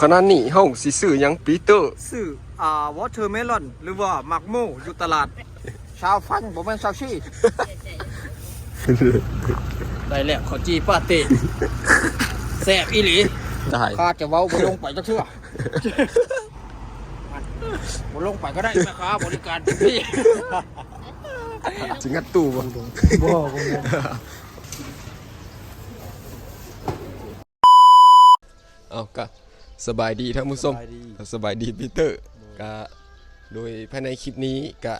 เอาขนาดนี้เฮาสิซื้อหยังปีเตอร์ซื้ออ่าวอเตอร์เมลอน หรือว่ามักโมอยู่ตลาด ชาวฟันผมเป็นชาวชีได้แล้วขอจีป้าเต้แซ่บอีหลีได้ข้าจะเว้าบ่ลงไปจักเทื่อบ่ลงไปก็ได้แม่ค้าบริการเต็มที่สิงัดตู้บ่บ่บ่เอาก็ สบายดีท่านผู้ชมสบายดีปีเตอร์ก็โดยภายในคลิปนี้ก็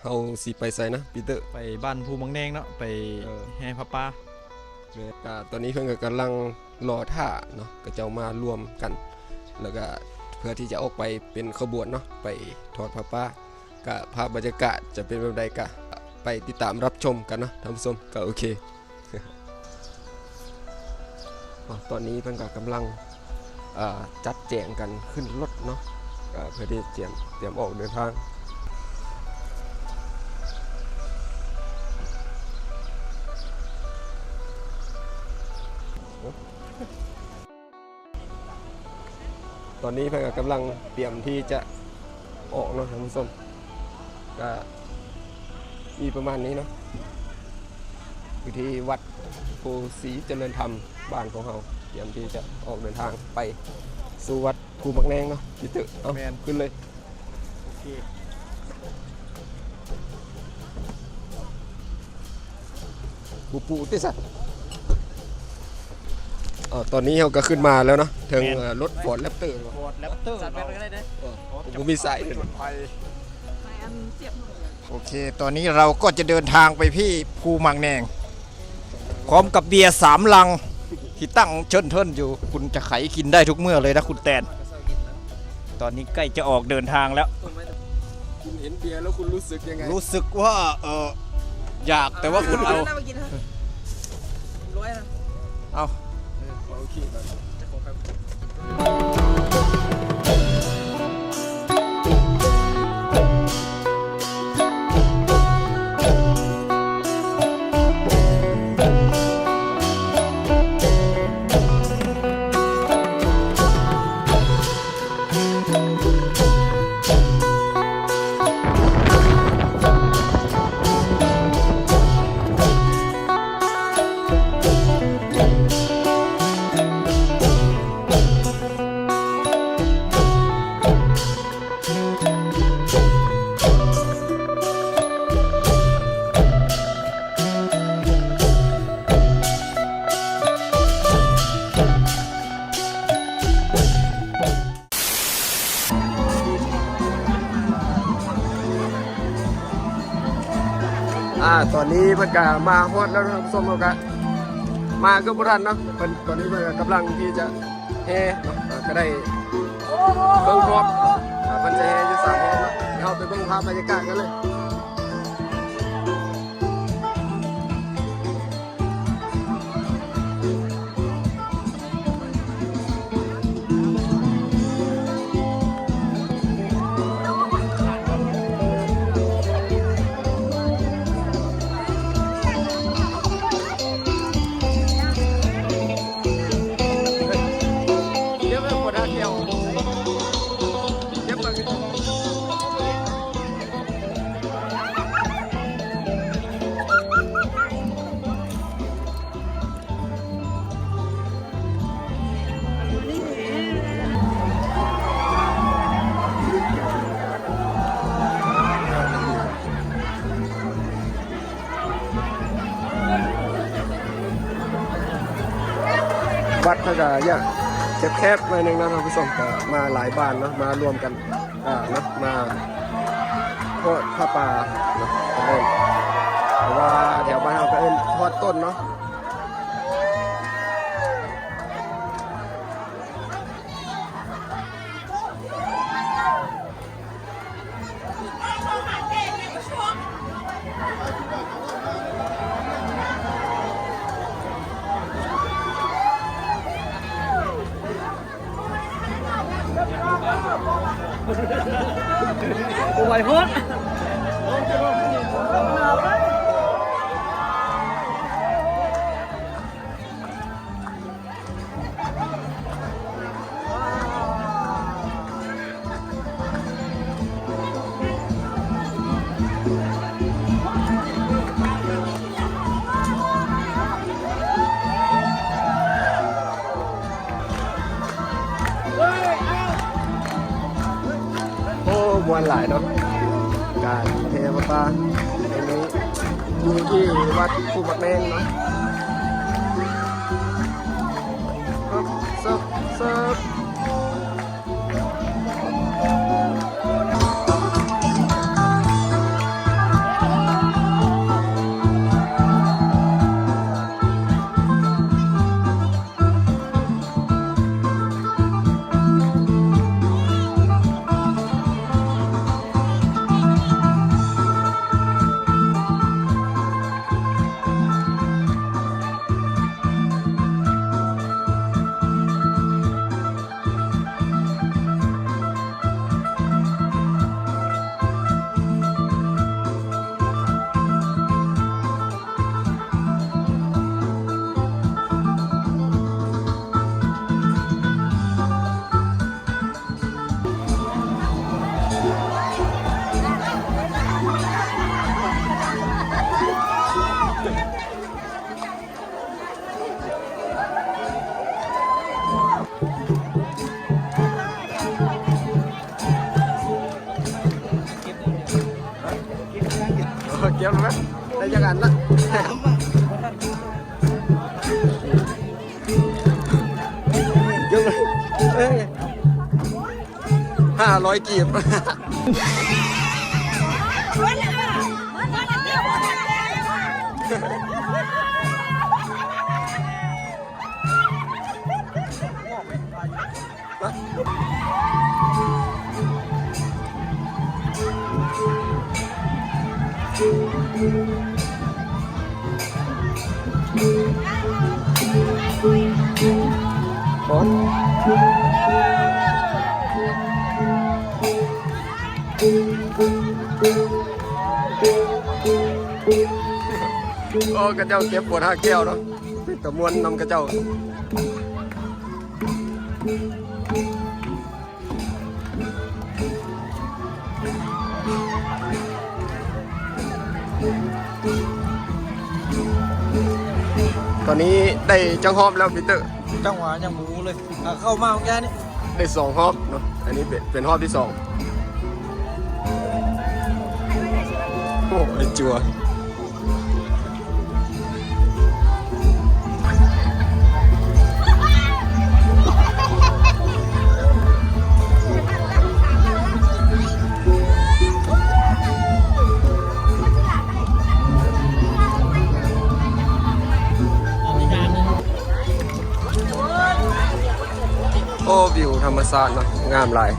เฮาสิไปไสนะปีเตอร์ไปบ้านภูมังแดงเนาะไปเออให้พ่อป้าแม่ก็ตอนนี้เพิ่นก็กำลังรอท่าเนาะก็จะเอามารวมกัน แล้วก็เพื่อที่จะออกไปเป็นขบวนเนาะไปทอดผ้าป่าก็ภาพบรรยากาศจะเป็นแบบใดก็ไปติดตามรับชมกันเนาะท่านผู้ชมก็โอเคอ๋อตอนนี้เพิ่นก็กำลังอ่า จัดแจงกันขึ้นรถเนาะเพื่อที่เตรียมเตรียมออกเดินทางตอนนี้เพิ่นกำลังเตรียมที่จะออกเนาะท่านผู้ชมก็มีประมาณนี้เนาะอยู่ที่วัดโพสีเจริญธรรมบ้านของเรา ตรียมที่จะออกเดินทางไปสู่วัดภูมักแนงเนาะพี่ตึกเอาขึ้นเลยปูปูติสัตอ๋อตอนนี้เราก็ขึ้นมาแล้วเนาะถึงเอ่อรถฟอร์ดแรปเตอร์บอดแรปเตอร์จัดไปก็ได้เด้ผมมีสายเลยโอเค ตอนนี้เราก็จะเดินทางไปที่ภูมังแนง พร้อมกับเบียร์สามลัง ที่ตั้งเชิญเทินอยู่ คุณจะไขกินได้ทุกเมื่อเลยนะคุณแตน ตอนนี้ใกล้จะออกเดินทางแล้ว คุณเห็นเบียร์แล้วคุณรู้สึกยังไงรู้สึกว่าเอออยากแต่ว่าคุณเอาเอาโอเคครับ นี้เพิ่นก็มาฮอดแล้วนะครับส้มเราก็มาก็บ่ทันเนาะเพิ่นตอนนี้เพิ่นก็กำลังที่จะแห่เนาะก็ได้เบิ่งพร้อมเพิ่นจะแห่อยู่สามพร้อมเนาะเดี๋ยวเราไปเบิ่งภาพบรรยากาศกันเลย ถ้าก็อยากแคบๆไว้หนึงนะท่านผู้ชมก็มาหลายบ้านเนาะมารวมกันอ่านะมาทอดผ้าป่าเนาะเอิ้นแต่ว่าแถวบ้านเราก็เอิ้นทอดต้นเนาะ โอ้ยโฮดายเนาะการเทวตาอันนี้อยู่ที่วัดภูบักแนงเนาะ เก็บแล้วไหมได้ยังกันละเก็บเลยเอ้ยห้าร้อยกีบ บอสโอ้กระเจ้าเก็บ ตะมวนนำกระเจ้าตอนนี้ได้จังหอบแล้วพีเตอร์ จังหวะยังหมูเลยอะเข้ามาเมื่อกี้นี่ได้สองฮอบเนาะ อันนี้เป็นเป็นฮอบที่สอง โอ้ยจัว โอ้วิวธรรมศาสตร์เนาะงามหลาย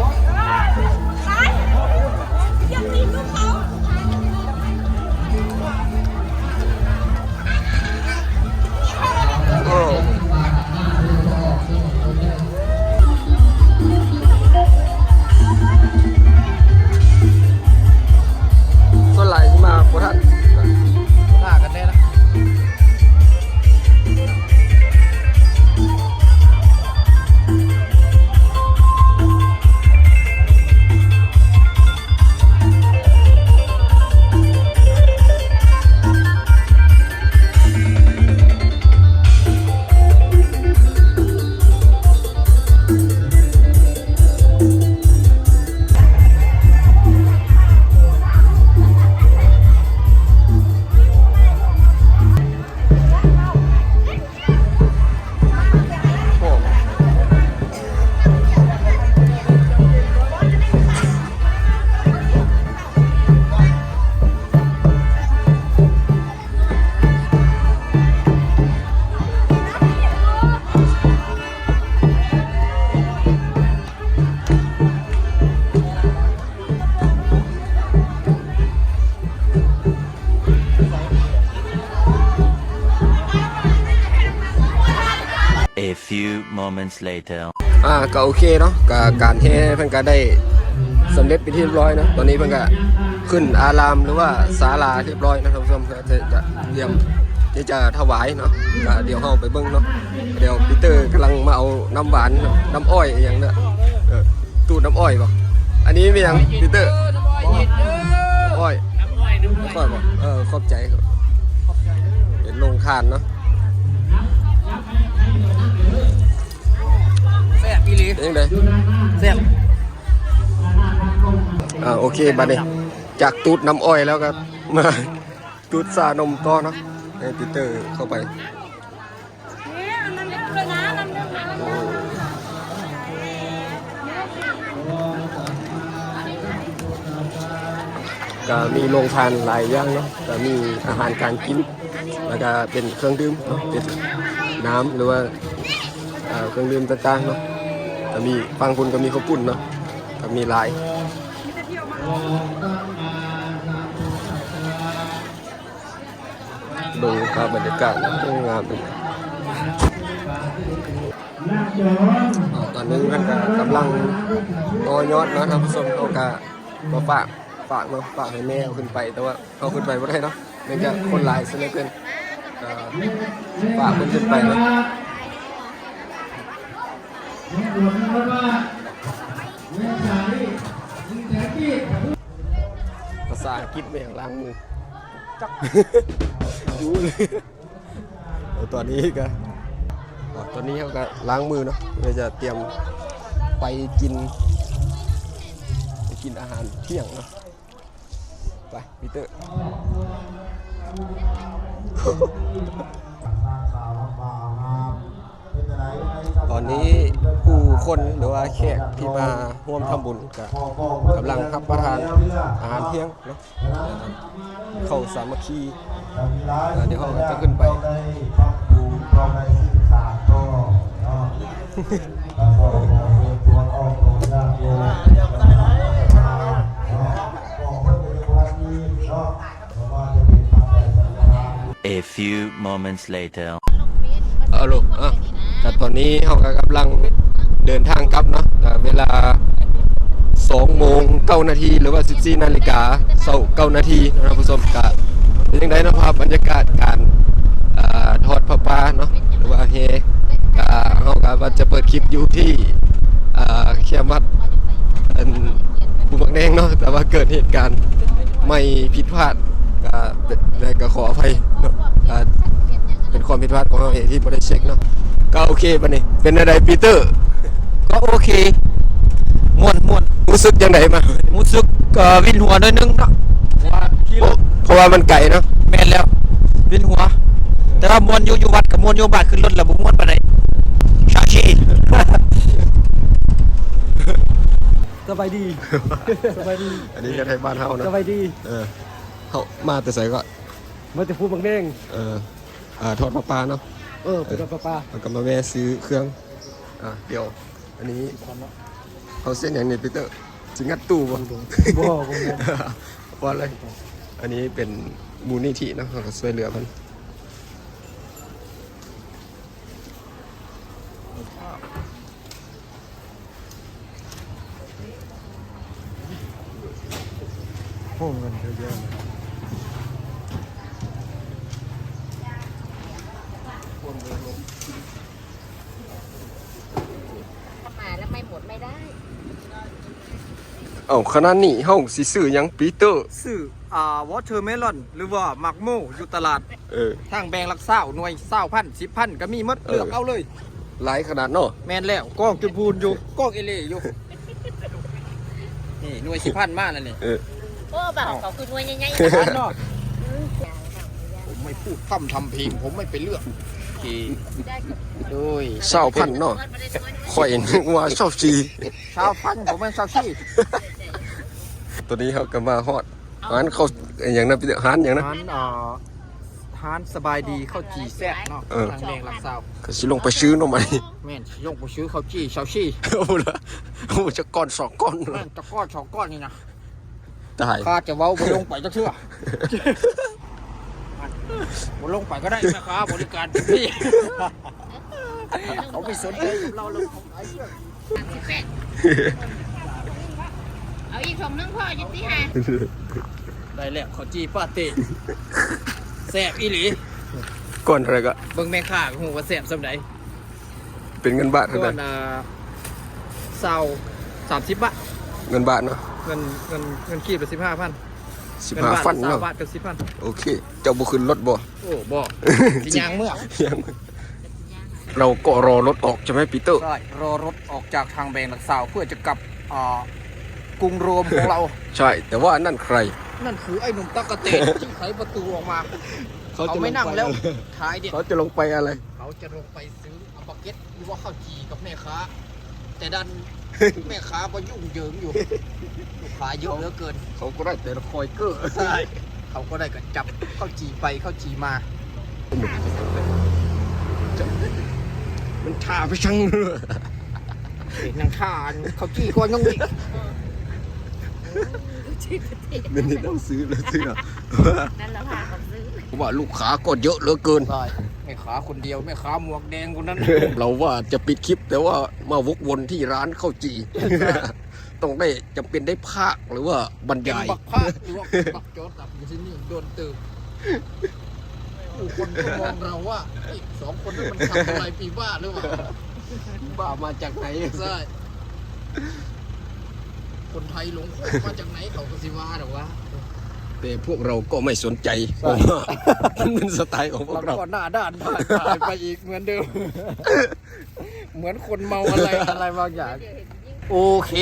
ยั moments later. อ่าก็โอเคเนาะกการเทเพิ่นก็ได้สำเร็จไปนที่เรียบร้อยนะตอนนี้เพิ่นก็ขึ้นอารามหรือว่าศาลาเรียบร้อยนะท่านผู้ชมก็จะจะเตรียมที่จะถวายเนาะก็เดี๋ยวเฮาไปเบิ่งเนาะเดี๋ยวปีเตอร์กำลังมาเอาน้ำหวานน้ำอ้อยอย่างเนี้ยเออตู้น้ำอ้อยป่ะอันนี้เป็นหยังปีเตอร์น้ำอ้อยน้ำอ้อยน้ำอ้อยป่ะเออขอบใจครับเป็นโรงทานเนาะ บอีหลีเป็นยังไงแซ่บอ่าโอเคบัดนี้จากตูดน้ำอ้อยแล้วก็มาตูดซานมต่อเนาะให้ปีเตอร์เข้าไปเนี่ยน้ำเลือดเลยนะน้ำเลือดนะน้ำเลือดก็มีโรงทานหลายอย่างเนาะก็มีอาหารการกิน แล้วก็เป็นเครื่องดื่มเนาะเป็นน้ำหรือว่าเอ่อเครื่องดื่มต่างๆเนาะ ก็มีฟังคุณก็มีข้าวปุ้นเนาะก็มีลายดูครับบรรยากาศนะงามเลยตอนนี้มันก็กำลังต่อยอดนะท่านผู้ชมเขาก็มาฝากฝากเนาะฝากให้แม่เอาขึ้นไปแต่ว่าเอาขึ้นไปไม่ได้เนาะเนื่องจากคนหลายซะเหลือเกินฝากคนขึ้นไปเนาะ ภาษาอังกฤษไม่อย่างล้างมือจักรู้เลยเออตอนนี้ก็อ๋อตอนนี้เขาก็ล้างมือเนาะเพื่อจะเตรียมไปกิน ไปกินอาหารเที่ยงเนาะไปปีเตอร์ตอนนี้ผู้ คนหรือว่าแขกที่มาร่วมทำบุญก็กำลังรับประทานอาหารเที่ยงเนาะเข้าสามัคคีแล้วเดี๋ยวเขาก็จะขึ้นไป A few moments later. เอาลูกอะแต่ตอนนี้เขาก็กำลัง เดินทางกลับเนาะเวลา2โมง9นาทีหรือว่า14นาฬิกาเศร้า9นาทีนะครับผู้ชมกะเป็นยังไงนาะครับบรรยากาศการอทอดผ้าป่าเนาะหรือว่าเฮกะเขาก็ว่าจะเปิดคลิปอยู่ที่เขียมัดอันภูมักแดงเนาะแต่ว่าเกิดเหตุการณ์ไม่ผิดพลาดก็ก็ขออภัยเนาะเป็นความผิดพลาดของเราเองที่ไม่ได้เช็คเนาะก็โอเคปะนี่เป็นอะไรปีเตอร์ ก็โอเคม่วนม่วนรู้สึกยังไงมารู้สึกก็วินหัวหนิดนึงเนาะว่าที่รถเพราะว่ามันไก่เนาะแม่นแล้ววินหัว แต่ว่ามวนอยู่อยู่วัดกับมวนอยู่บ้านขึ้นรถแล้วบ่มวนปานใดชาชี สบายดีสบายดีอันนี้ก็ไทยบ้านเฮาสเนาะบายดีเออเฮามาแต่ใส่ก็มาจะพูดบางแดงเอออ่าทอดปลาปลาเนาะเออเป็นป้าป้าแล้วก็มาแวะซื้อเครื่องอ่าเดี๋ยว อันนี้เขาเส้นอย่างนี้ปีเตอร์จิงัดตู้บ่บ่ผมว่าอะไรอันนี้เป็นมูลนิธิเนาะเขาก็ช่วยเหลือมันโอ้เงินเยอะแยะเลย มาแล้วไม่หมดไม่ได้ เอ้าขนาดนี้เฮาสิซื้อหยังปีเตอร์ ซื้ออ่าวอเทอร์เมลอน หรือว่ามักโมอยู่ตลาด เออ ทางแบงลักเศร้าหน่วยเศร้าพันสิบพันก็มีหมดเออเลือกเอาเลย หลายขนาดเนาะแมนแล้วกองจุดพูนอยู่กองเอเล่อยู่ นี่หน่วยสิบพันมากแล้วนี่ เออ โอ้บ่าวเขาคือหน่วยใหญ่พันเนาะผมไม่พูดทำทำเพลงผมไม่ไปเลือกทีโดยเศร้าพันเนาะข่อยนึกว่าเศร้าจีชาวพันผมเป็นชาวชี ตัวนี้เขาก็มาฮอดร้านเขาอหย่างนั้นพี่เด้อร้านอย่างนั้นทานอ่าทานสบายดีข้าวจีแซ่บเนาะเออทางแดงลักเศร้าก็สิลงไปซื้อหน่อไม้แม่นยกไปซื้อข้าวจีชาวชีเอาละโอ้จะก้อนสองก้อนแม่นตะก้อนสองก้อนนี่นะตายข้าจะเว้าบ่ลงไปจะเชื่อบ่ลงไปก็ได้แม่ค้าบริการเต็มที่เขาไม่สนใจกับเราเราของไอ้เรื่อง เอาอีกถุงนึงพ่อยุติฮะได้แล้วข้าวจีป้าเต้แซ่บอีหลีก้อนอะไรก็เบิ่งแม่ค้าก็ฮู้ว่าแซ่บส่ำใดเป็นเงินบาทส่เท่าวไหร่นอ่าเศร้าสามสิบบาทเงินบาทเนาะเงินเงินเงินขีดละสิบห้าพันสิบห้าฟันเนาะเนาะบาทกับสิบพันโอเค เจ้าบ่ขึ้นรถบ่ โอ้บอกสิยางเมื่อยังเราก็รอรถออกใช่ไหมปีเตอร์ ใช่รอรถออกจากทางแบงหลักสาวเพื่อจะกลับอ่า กรุงโรมของเรา ใช่ แต่ว่านั่นใคร นั่นคือไอ้หนุ่มตะกะเตนที่ไขประตูออกมาเขาไม่นั่งแล้วท้ายเด็ดเขาจะลงไปอะไร เขาจะลงไปซื้ออัมบาเก็ตหรือว่าข้าวจีกับแม่ค้า แต่ดันแม่ค้าก็ยุ่งเหยิงอยู่ลูกค้าเยอะเหลือเกิน เขาก็ได้แต่ละคอยเกอร์ใช่เขาก็ได้กันจับข้าวจีไปข้าวจีมามันท่าไปช่างเรือเห็นนางท่านข้าวจีก็ยังอีก มันนี่ต้องซื้อแล้วซื้อนั่นแหละค่ะผมซื้อเพราะว่าลูกค้าก็เยอะเหลือเกินใช่แม่ค้าคนเดียวแม่ค้าหมวกแดงคนนั้น เราว่าจะปิดคลิปแต่ว่ามาวกวนที่ร้านข้าวจี ต้องได้จำเป็นได้ภาคหรือว่าบรรเป็นยายบักพาดหรือว่าบักจอดับอยู่ที่นี่โดนตืบผู้คนก็มองเราว่าไอ้สองคนนั้นมันทำอะไรปีบ้าหรือเปล่าบ้ามาจากไหนใช่ คนไทยหลงโคกมาจากไหนเขาก็สิว่าหรอวะแต่พวกเราก็ไม่สนใจเพราะว่ามันเป็นสไตล์ของพวเรากเราก็หน้าด้านผ่านผ่านไปอีกเหมือนเดิม เหมือนคนเมาอะไรอะไรบางอย่าง โอเค